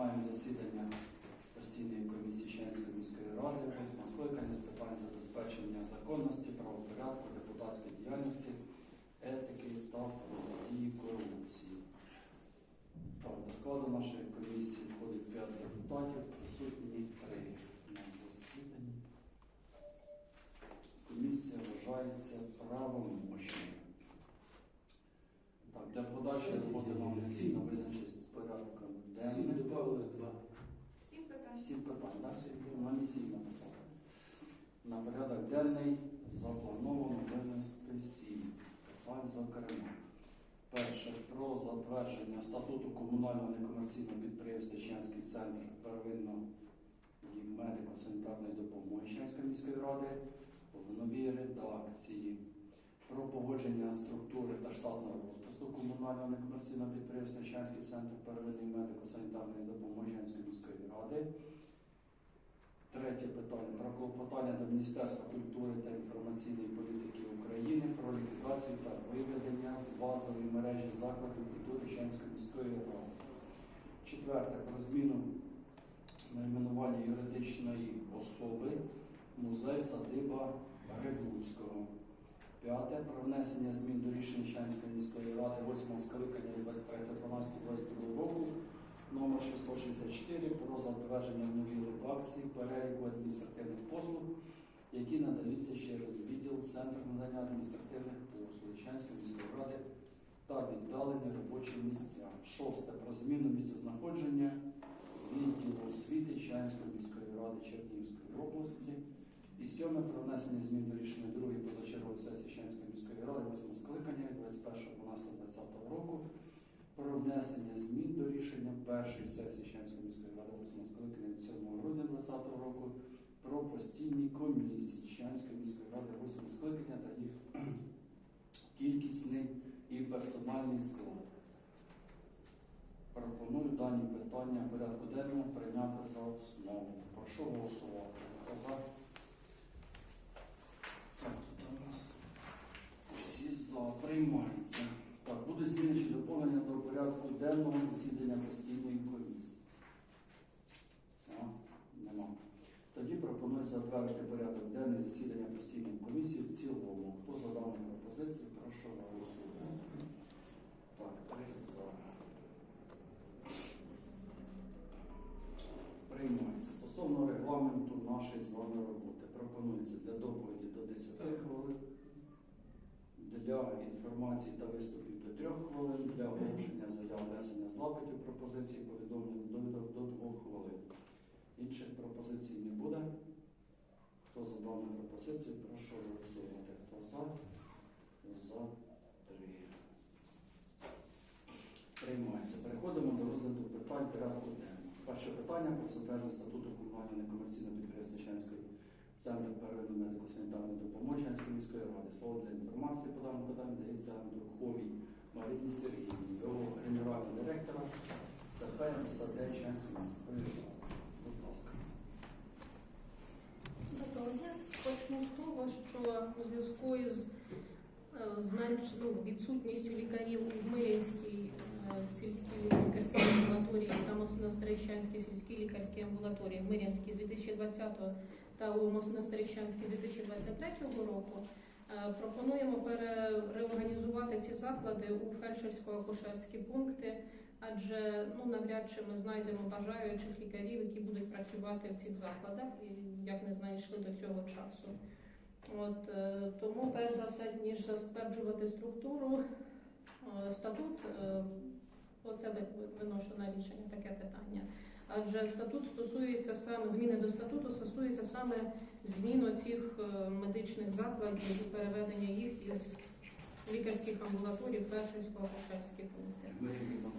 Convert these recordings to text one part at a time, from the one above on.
Починаємо засідання постійної комісії Членської міської ради, восьмого скликання з питань забезпечення законності, правопорядку, депутатської діяльності, етики та протидії корупції. Так, до складу нашої комісії входить 5 депутатів, присутні 3 на засіданні. Комісія вважається правомочною. Так, для подальшої роботи нам сильно визначитися з порядком Сім денним. додавалось два. Сім питань. Сім питань, так? Сім написали. На порядок денний заплановано винести сім питань, зокрема. Перше про затвердження статуту комунального некомерційного підприємства Ченський центр первинної медико-санітарної допомоги Ченської міської ради в новій редакції. Про погодження структури та штатного розпису комунального некомерційного підприємства Ченський центр первинної медико-санітарної допомоги Ченської міської ради. Третє питання про клопотання до Міністерства культури та інформаційної політики України про ліквідацію та виведення з базової мережі закладів культури Ченської міської ради. Четверте про зміну найменування юридичної особи музей садиба Григуцького. П'яте про внесення змін до рішення Ченської міської ради 8 скликання від 23.12.22 року номер 664 про затвердження новій редакції переліку адміністративних послуг, які надаються через відділ Центр надання адміністративних послуг Ченської міської ради та віддалені робочі місця. Шосте про зміну місцезнаходження відділу освіти Ченської міської ради Чернігівської області. І сьоме про внесення змін до рішення другої позачергової сесії Ченської міської ради 8 скликання від 21.12.2020 року про внесення змін до рішення першої сесії Ченської міської ради 8 скликання від 7 грудня 2020 року про постійні комісії Ченської міської ради 8 скликання та їх кількісний і персональний склад. Пропоную дані питання порядку денного прийняти за основу. Прошу голосувати. Так, тут у нас за приймається. Так, буде зміни чи доповнення до порядку денного засідання постійної комісії. А, нема. Тоді пропоную затвердити порядок денний засідання постійної комісії в цілому. Хто за дану пропозицію, прошу голосувати. Так, три за. Приймається. Стосовно регламенту нашої з вами роботи пропонується для доповіді до 10 хвилин, для інформації та виступів до 3 хвилин, для оголошення заяв внесення запитів, пропозицій, повідомлень довідок до 2 хвилин. Інших пропозицій не буде. Хто за дану пропозицію, прошу голосувати. Хто за? За три. Приймається. Переходимо до розгляду питань порядку денного. Перше питання про затвердження статуту комунального некомерційного підприємства Ченської Центр первинної медико-санітарної допомоги Ченської міської ради. Слово для інформації по даному питанню дається Дурховій Марині Сергіївні, його генерального директора ЦП МСД Ченської міської ради. Будь ласка. Доброго дня. Почну з того, що у зв'язку із е, зменш... ну, відсутністю лікарів у Мирянській е, сільській лікарській амбулаторії та Монастирищанській сільській лікарській амбулаторії в Мирянській з 2020 та у Монастирищанській 2023 року. е, Пропонуємо пере- реорганізувати ці заклади у фельдшерсько-акушерські пункти, адже ну навряд чи ми знайдемо бажаючих лікарів, які будуть працювати в цих закладах, і як не знайшли до цього часу. От е, тому, перш за все, ніж затверджувати структуру, е, статут, оце ви- виношу на рішення таке питання. Адже статут стосується саме зміни до статуту стосується саме змін цих медичних закладів і переведення їх із лікарських амбулаторій в фельдшерсько-акушерські пункти. Ми рівні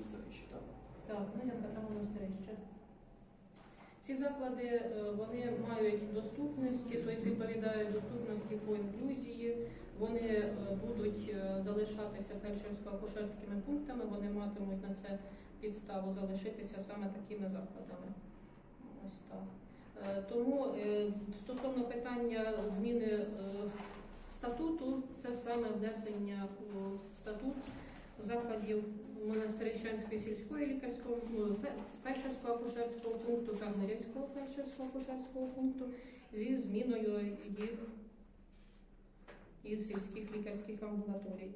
так? Так, та монастирище. Ці заклади е, вони мають доступності, тобто відповідають доступності по інклюзії. Вони е, будуть е, залишатися фельдшерсько-акушерськими пунктами, вони матимуть на це підставу залишитися саме такими закладами. Ось так. Е, Тому е, стосовно питання зміни е, статуту, це саме внесення у статут закладів Монастирищанської сільської лікарської ну, фе- фельдшерського акушерського пункту та Гмирівського фельдшерського акушерського пункту зі зміною їх із сільських лікарських амбулаторій.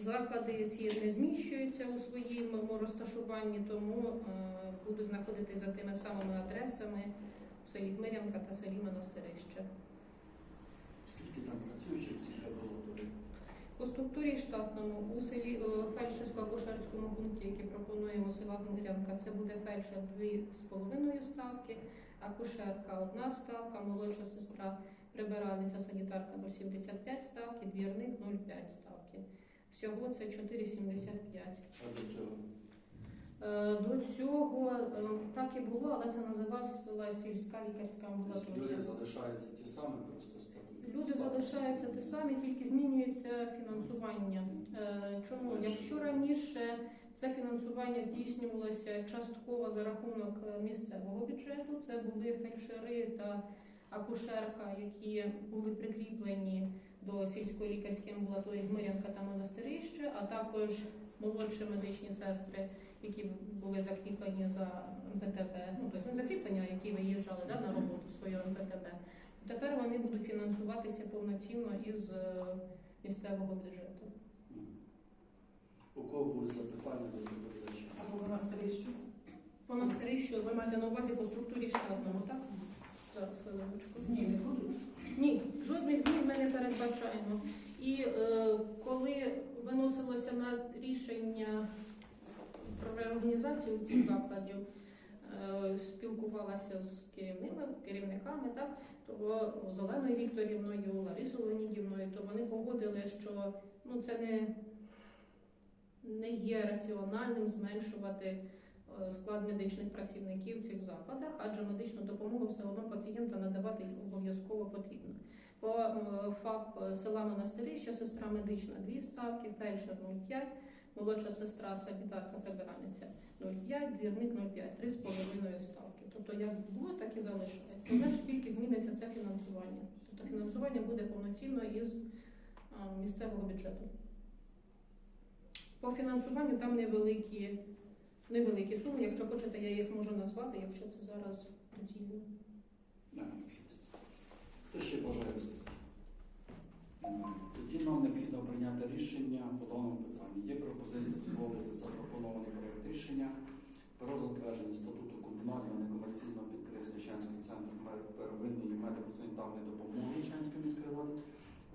Заклади ці не зміщуються у своєму розташуванні, тому е, будуть знаходитися за тими самими адресами в селі Гмирянка та селі Монастирище. Скільки там працюючих цій лабораторії? По структурі штатному у селі е, фельдшерсько-акушерському пункті, який пропонуємо села Гмирянка, це буде фельдшер 2,5 ставки, акушерка одна ставка, молодша сестра прибиральниця санітарка 0,75 ставки, двірник 0,5 ставки. Всього це 4,75. А до цього? Е, До цього е, так і було, але це називався сільська лікарська амбулаторія. люди залишаються ті самі, просто статут. Люди залишаються те самі, тільки змінюється фінансування. Е, Чому? Якщо раніше це фінансування здійснювалося частково за рахунок місцевого бюджету, це були фельдшери та акушерка, які були прикріплені до сільської лікарської амбулаторії Гмирянка та Монастирище, а також молодші медичні сестри, які були закріплені за МПТБ, ну тобто не закріплені, а які виїжджали да, на роботу своєї МПТБ. Тепер вони будуть фінансуватися повноцінно із е, місцевого бюджету. У кого будуть запитання до доповідача? Або монастирище. Монастирище, ви маєте на увазі по структурі штатному, так? Зараз хвилиночку. Зміни будуть. Ні, жодних змін ми не передбачаємо. І е, коли виносилося на рішення про реорганізацію цих закладів, е, спілкувалася з керівними керівниками, так то з Оленою Вікторівною, Ларисою Леонідівною, то вони погодили, що ну це не, не є раціональним зменшувати е, склад медичних працівників в цих закладах, адже медичну допомогу все одно пацієнтам надавати обов'язково потрібно. По е, ФАП села Монастирище сестра медична 2 ставки, фельдшер 0,5, молодша сестра санітарка прибиральниця 0,5, двірник 0,5, 3,5 ставки. Тобто як було, так і залишається. Лише тільки зміниться це фінансування. Тобто фінансування буде повноцінно із місцевого бюджету. По фінансуванню там невеликі, невеликі суми. Якщо хочете, я їх можу назвати, якщо це зараз доцільно. Хто ще бажає виступити? Тоді нам необхідно прийняти рішення по даному питанню. Є пропозиція схвалити запропонований проєкт рішення про затвердження статуту комунального некомерційного підприємства Чанський центр первинної медико-санітарної допомоги Чанської міської ради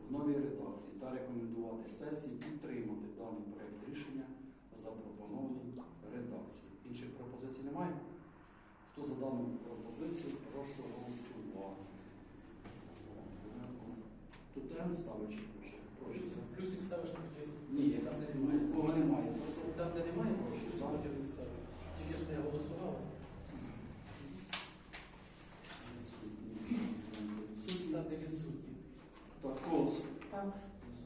в новій редакції та рекомендувати сесії підтримати даний проєкт рішення в запропонованій редакції. Інших пропозицій немає? Хто за дану пропозицію, прошу голосувати. Тут тренд ставить чи? Прошу. Плюсик ставиш на хотів. Ні, там де немає. Кого немає? Там, де немає грошей, Так. не хотів. Тільки ж не голосував. Відсутні. Відсутні. Там, де відсутні. Такос. Так.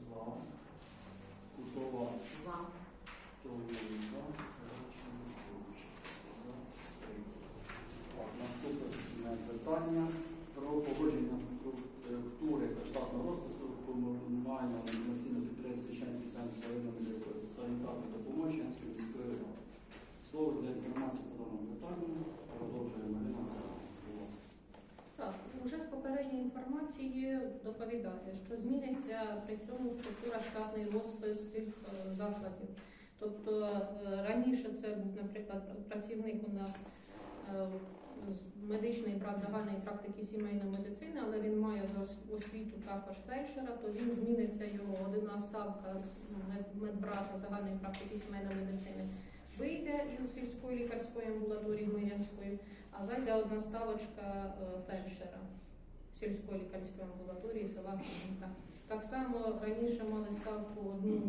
За. Кутова. За. Толі. За. Речення. Чуч. За. Три. Так, Наступне питання про погодження структури та штатного розпису комунального інформаційного підприємства Ченський центр первинної санітарної допомоги Ченської міської ради. Слово для інформації по даному питанню продовжує Марина Сава. Будь ласка. Так, уже з попередньої інформації що зміниться при цьому структура штатний розпис цих е, закладів. Тобто е, раніше це був, наприклад, працівник у нас е, з медичний брат загальної практики сімейної медицини, але він має за освіту також фельдшера, то він зміниться його одна ставка з мед- медбрата загальної практики сімейної медицини. Вийде із сільської лікарської амбулаторії Мирянської, а зайде одна ставочка фельдшера сільської лікарської амбулаторії села Кам'янка. Так само раніше мали ставку одну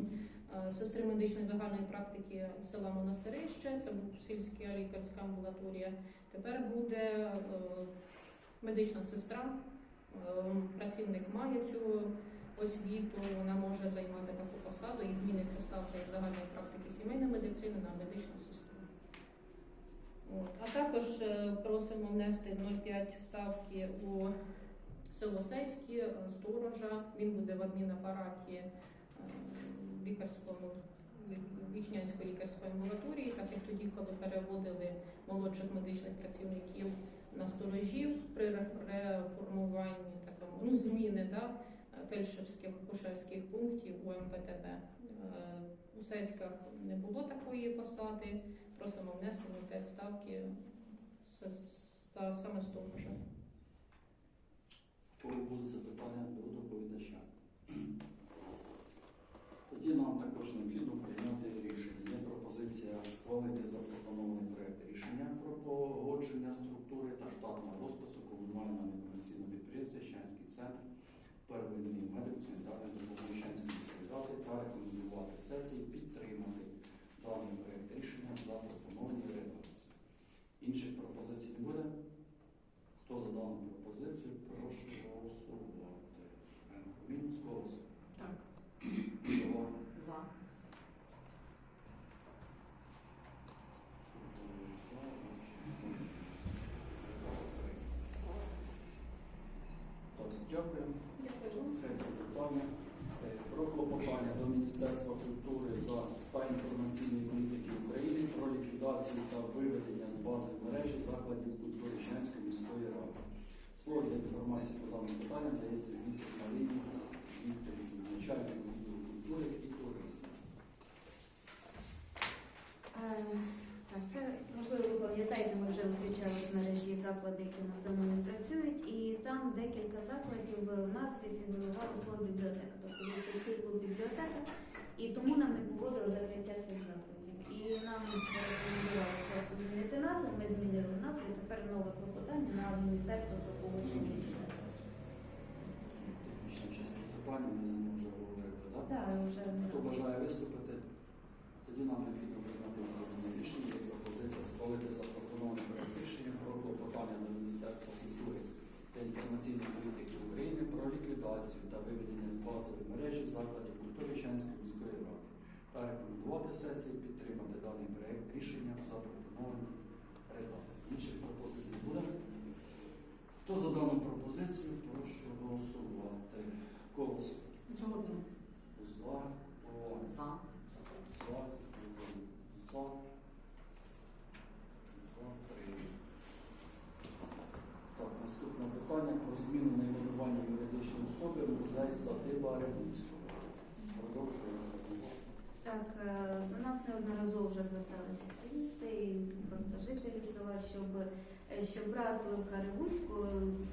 е, сестри медичної загальної практики села Монастирище, це сільська лікарська амбулаторія. Тепер буде е, медична сестра, е, працівник має цю освіту, вона може займати таку посаду і зміниться ставка із загальної практики сімейної медицини на медичну сестру. От. А також просимо внести 0,5 ставки у село Сейське, е, сторожа. Він буде в адмінапараті е, лікарському Вічнянської лікарської амбулаторії, так як тоді, коли переводили молодших медичних працівників на сторожів при реформуванні такому, ну, зміни да, фельдшерських акушерських пунктів у МПТБ. Е, У сеськах не було такої посади, просимо внести 5 ставки саме з того ж. В кого будуть запитання до доповідача? Тоді нам також необхідно прийняти рішення. Є пропозиція схвалити запропонований проект рішення про погодження структури та штатного розпису комунального некомерційного підприємства Щанський центр первинної медико-санітарної допомоги Щанської ради та рекомендувати сесії підтримати даний проект рішення в запропонованій редакції. Інших пропозицій не буде? Хто за дану пропозицію, прошу мінус голос. Так. Голова. За. Дякую. Дякую. Е, Про клопотання до Міністерства культури за та інформаційної політики України про ліквідацію та виведення з бази мережі закладів культури Ченської міської ради. Слово для інформації по даному питанню дається Віктору Малині, Віктору начальнику відділу культури і туризму. Е, Так, це можливо ви пам'ятаєте, ми вже виключали з мережі заклади, які у нас давно не працюють, і там декілька закладів в назві фігурувало слово бібліотека, тобто сільський клуб бібліотека, і тому нам не погодили закриття цих закладів. І нам рекомендували просто змінити назву, ми змінили назву, і тепер нове клопотання на міністерство про погодження ліквідації. Технічна частина питання, ми за ним вже говорили, так? Так, вже не Хто раз. Бажає виступити, тоді нам необхідно прийняти відповідне рішення. Є пропозиція схвалити запропонований проект рішення про клопотання до Міністерства культури та інформаційної політики України про ліквідацію та виведення з базової мережі закладів культури Ченської міської ради та рекомендувати сесії підтримати даний проект рішення в запропонованій редакції. Інших пропозицій буде. Хто за дану пропозицію, прошу голосувати. Голос Згодом. за. О, За. за, за, за, три. Так, наступне питання про зміну найменування юридичної особи музей садиба Ревуцького. Продовжуємо. Так, е, до нас неодноразово вже зверталися активісти і просто жителі села, щоб, е, щоб брат Левка Ревуцьку,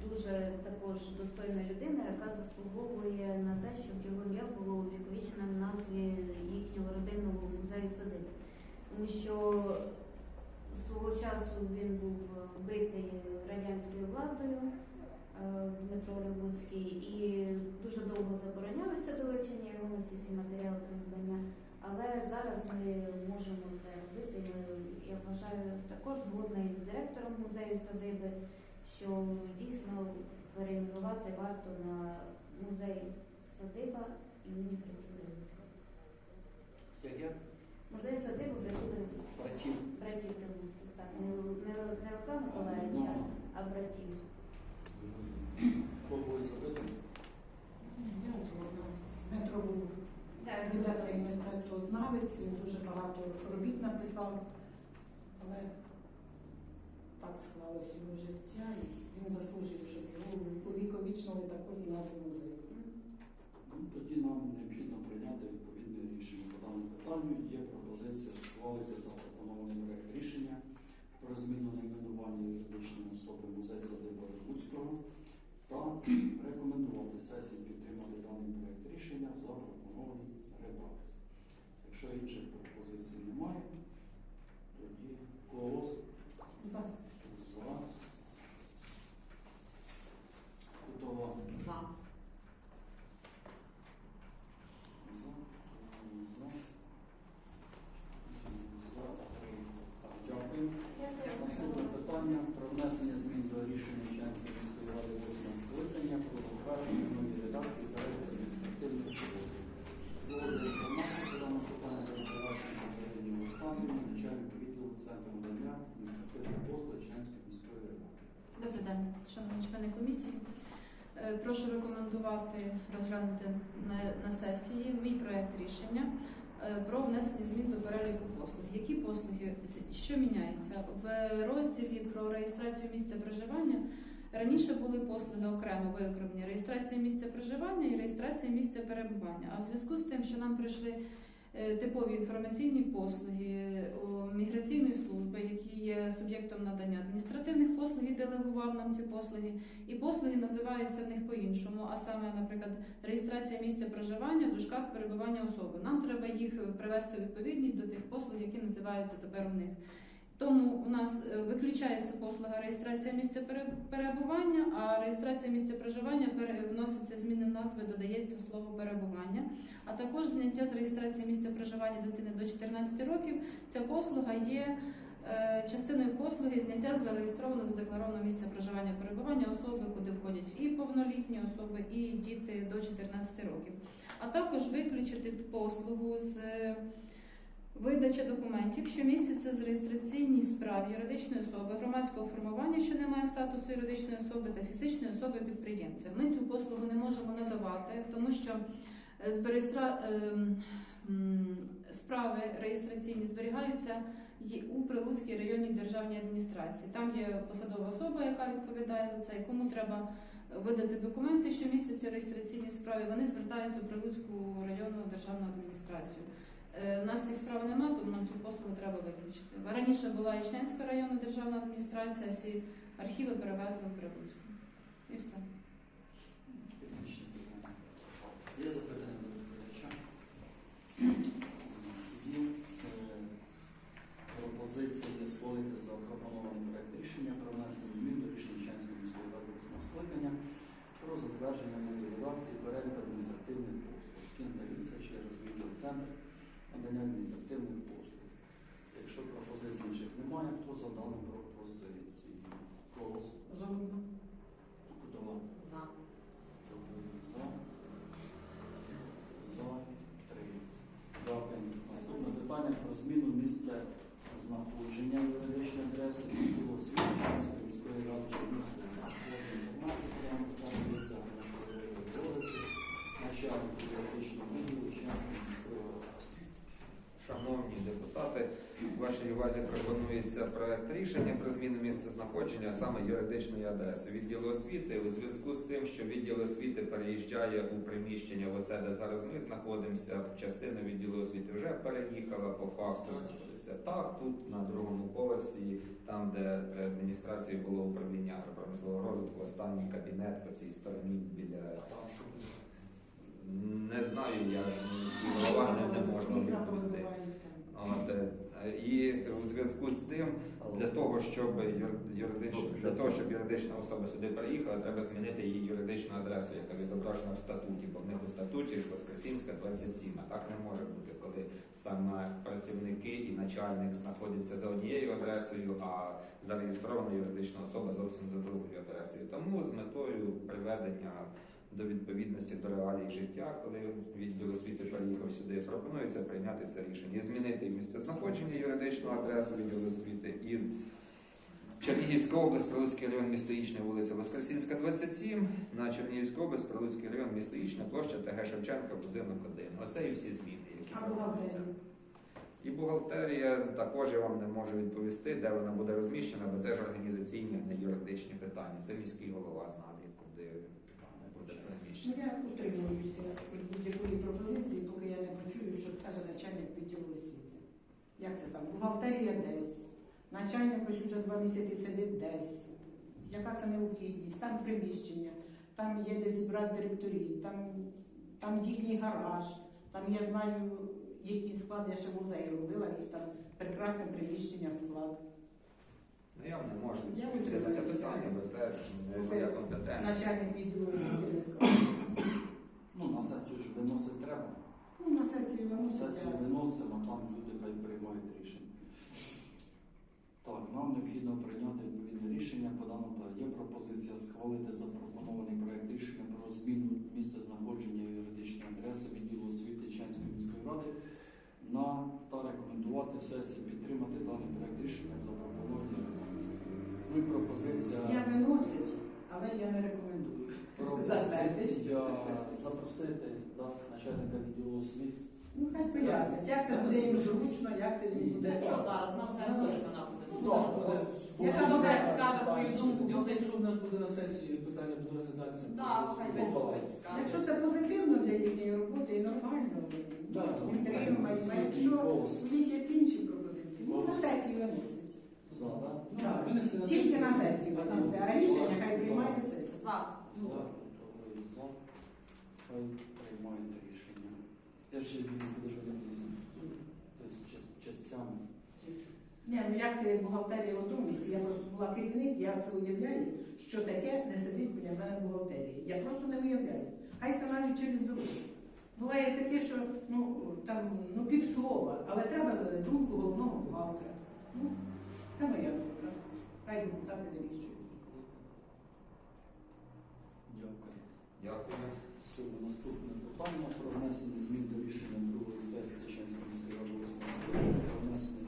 дуже також достойна людина, яка заслуговує на те, щоб його ім'я було увіковічне в назві їхнього родинного музею садиби. Тому що свого часу він був вбитий радянською владою. е, Дмитро Ревуцький, і дуже довго заборонялися до вивчення його ці всі матеріали та надбання. Але зараз ми можемо це робити. Я вважаю також згодна із директором музею садиби, що дійсно перейменувати варто на музей садиба імені братів Ревуцького. Як як? Музей садиби братів. Братів. Братів Ревуцьких, так, не, не, не Миколаївича, Ну, а братів. Кого буде запитання? Я згодна. Дмитро був Так, мистецтвознавець, він дуже багато робіт написав, але так склалось його життя, і він заслужив, щоб його віковічно також у нас в музеї. Ну, Тоді нам необхідно прийняти відповідне рішення по даному питанню. Є пропозиція схвалити запропонований проект рішення про зміну найменування юридичної особи музей садиба Ревуцького та рекомендувати сесії підтримати даний проект рішення в запропонованій редакції. Якщо інших пропозицій немає, тоді голос За. за. Кутова За. Дякую. Наступне питання про внесення змін до рішення Чанської міської ради 8 скликання про затвердження нової редакції переліку адміністративних послуг. Слово для інформації по даному питанню для завершення Ірині Олександрівні, начальник відділу Центру надання адміністративних послуг Чанської міської ради. Добрий день, шановні члени комісії. Е, Прошу рекомендувати розглянути на, на сесії мій проект рішення е, про внесення змін до переліку послуг. Які послуги, що міняється? В розділі про реєстрацію місця проживання раніше були послуги окремо виокремлені реєстрація місця проживання і реєстрація місця перебування. А в зв'язку з тим, що нам прийшли е, типові інформаційні послуги міграційної служби, які є суб'єктом надання адміністративних послуг і делегував нам ці послуги. І послуги називаються в них по-іншому, а саме, наприклад, реєстрація місця проживання в дужках перебування особи. Нам треба їх привести у відповідність до тих послуг, які називаються тепер у них. Тому у нас е, виключається послуга реєстрація місця перебування, а реєстрація місця проживання вноситься зміни в назви, додається слово перебування. А також зняття з реєстрації місця проживання дитини до 14 років. Ця послуга є е, частиною послуги зняття з зареєстрованого задекларованого місця проживання перебування особи, куди входять і повнолітні особи, і діти до 14 років. А також виключити послугу з е, видачі документів, що містяться з реєстраційній справі юридичної особи, громадського формування, що не має статусу юридичної особи та фізичної особи підприємця. Ми цю послугу не можемо надавати, тому що е, з ем, справи реєстраційні зберігаються у Прилуцькій районній державній адміністрації. Там є посадова особа, яка відповідає за це. Кому треба видати документи, що містяться в реєстраційній справі, вони звертаються в Прилуцьку районну державну адміністрацію. Е, У нас цих справ немає, тому нам цю послугу треба виключити. Раніше була Ічнянська районна державна адміністрація, всі архіви перевезли в Прилуцьку. І все. Є запитання до доповідача? Тоді е, пропозиція є схвалити запропонований проект рішення про внесення змін до рішення Ченської міської ради восьмого скликання про затвердження редакції перелік адміністративних послуг. Який надається через відділ центр надання адміністративних послуг. Якщо пропозицій інших немає, хто за дану пропозицію? Голос. Згодна. Кутова. За. За. За. Три. Дякую. Наступне питання про зміну місця знаходження юридичної адреси відділу освіти Чанської міської ради Чернігівської області. інформації прямо показується Григорій Григорович, начальник юридичного відділу Чанської міської ради. Шановні депутати, вашій увазі пропонується проект рішення про зміну місця знаходження, а саме юридичної адреси відділу освіти. У зв'язку з тим, що відділ освіти переїжджає у приміщення, в оце, де зараз ми знаходимося, частина відділу освіти вже переїхала по факту. Так, тут на другому поверсі, там, де при адміністрації було управління агропромислового розвитку, останній кабінет по цій стороні біля Там не знаю, я ж голова, не, не можу відповісти. Е, і у зв'язку з цим, для того, щоб юр- для того, щоб юридична особа сюди приїхала, треба змінити її юридичну адресу, яка відображена в статуті, бо в них у статуті ж Воскресінська 27, а так не може бути, коли саме працівники і начальник знаходяться за однією адресою, а зареєстрована юридична особа зовсім за другою адресою. Тому з метою приведення до відповідності до реалій життя, коли відділ освіти переїхав сюди, пропонується прийняти це рішення і змінити місце знаходження юридичну адресу відділу освіти із Чернігівська область, Прилуцький район, місто Ічне, вулиця Воскресінська, 27, на Чернігівську область, Прилуцький район, місто Ічне, площа ТГ Шевченка, будинок 1. Оце і всі зміни, які пропонуються. бухгалтерія? І бухгалтерія також я вам не можу відповісти, де вона буде розміщена, бо це ж організаційні, а не юридичні питання. Це міський голова знає, Ну, я утримуюся від будь-якої пропозиції, поки я не почую, що скаже начальник відділу освіти. Як це там? Бухгалтерія десь. Начальник ось уже два місяці сидить десь. Яка це необхідність? Там приміщення, там є де зібрати директорів, там, там їхній гараж, там я знаю їхній склад, я ще в музеї робила, їх там прекрасне приміщення склад. Ну я не можу відповісти на це питання, бо це ж не моя компетенція. Начальник відділу освіти сказав. Ну, на сесію ж виносити треба. Ну, на сесію На сесію виносимо, там люди хай приймають рішення. Так, нам необхідно прийняти відповідне рішення по даному плану. Є пропозиція схвалити запропонований проект рішення про зміну місця знаходження юридичної адреси відділу освіти Ченської міської ради на та рекомендувати сесії підтримати даний проект рішення в запропонованій. Ну і пропозиція. Я виносить, але я не рекомендую. Пропозиція запросити да, начальника відділу освіти Ну, хай пояснять, як це буде їм зручно, як це їм буде. Що зараз на сесії вона буде? Ну, Ну, буде- Яка буде? скаже свою думку, Діло що в нас буде на сесії питання буде розглядатися. Так, хай Якщо це позитивно для їхньої роботи і нормально, Да, підтримуємо. А якщо у них є інші пропозиції, ну на сесію виносить. За, да? Ну, Так. винесли на Тільки на сесію винести, а рішення хай приймає сесія. За. Ну, добре, за. Хай приймають рішення. Я ще не буду тобто частями. Ні, ну як це бухгалтерія готовності? Я просто була керівник, я це уявляю, що таке не сидить біля мене в бухгалтерії. Я просто не уявляю. Хай це навіть через дорогу. Буває таке, що ну там ну півслова, але треба за думку головного бухгалтера. Ну, це моя думка. Хай депутати вирішують. Дякую. Дякую. Сьогодні наступне питання про внесення змін до рішення другої сесії Ченської міської ради про внесення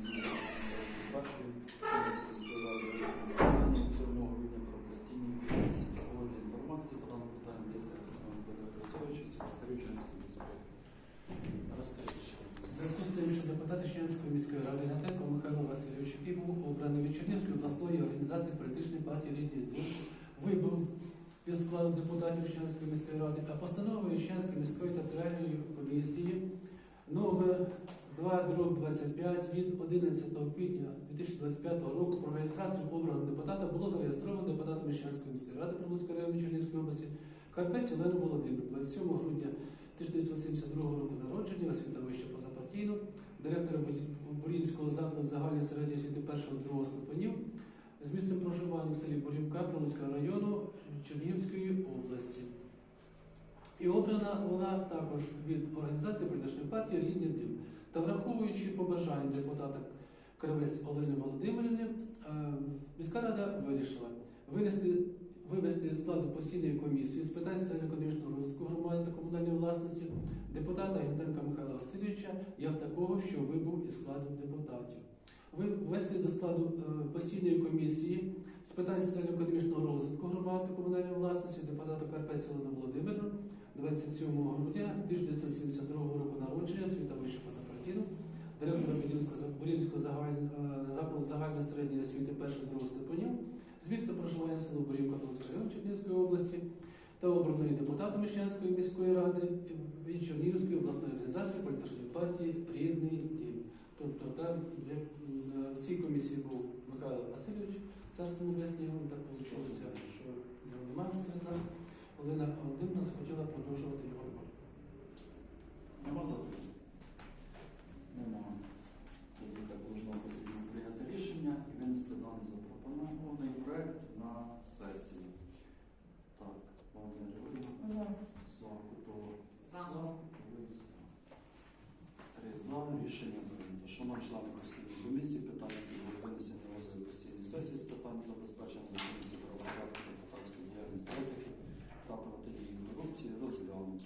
був обраний від Чернівської обласної організації політичної партії «Рідний Дух», вибув із складу депутатів Чернівської міської ради, а постановою Чернівської міської територіальної комісії номер 2 від 11 квітня 2025 року про реєстрацію обраного депутата було зареєстровано депутатами Чернівської міської ради Прилуцького району Чернівської області Карпець Олену Володимир 27 грудня 1972 року народження, освіта вища позапартійну, директора Бурінського закладу загальної середньої освіти 1-2 ступенів з місцем проживання в селі Бурівка Прилуцького району Чернігівської області. І обрана вона також від організації політичної партії Рідний Дим. Та враховуючи побажання депутата Кравець Олени Володимирівни, е, міська рада вирішила винести вивести із складу постійної комісії з питань соціально-економічного розвитку громади та комунальної власності депутата Гнатенка Михайла Васильовича як такого, що вибув із складу депутатів. Ввести до складу е, постійної комісії з питань соціально-економічного розвитку громади та комунальної власності депутата Карпець Олена Володимирівна 27 грудня 1972 року народження, світа вища позапартійну, директора Подільського Бурінського закладу загальної середньої освіти 1-2 ступенів з місцем проживання село Борівка Донського району Чернігівської області та обраної депутатами Щанської міської ради від Чернігівської обласної організації політичної партії Рідний дім. Тобто там в цій комісії був Михайло Васильович, царство небесне, йому так вийшло, що його немає серед нас. Олена Володимирівна захотіла продовжувати його роботу. Нема запитань? сесії. Так, Павліна Григорівна. За. Кутова. За. Кутовий. Три за. Рішення прийнято. Шановні члени постійної комісії, питання до винесення розгляду постійної сесії з питань забезпечення законності правопорядку депутатської діяльності та протидії корупції розглянуто.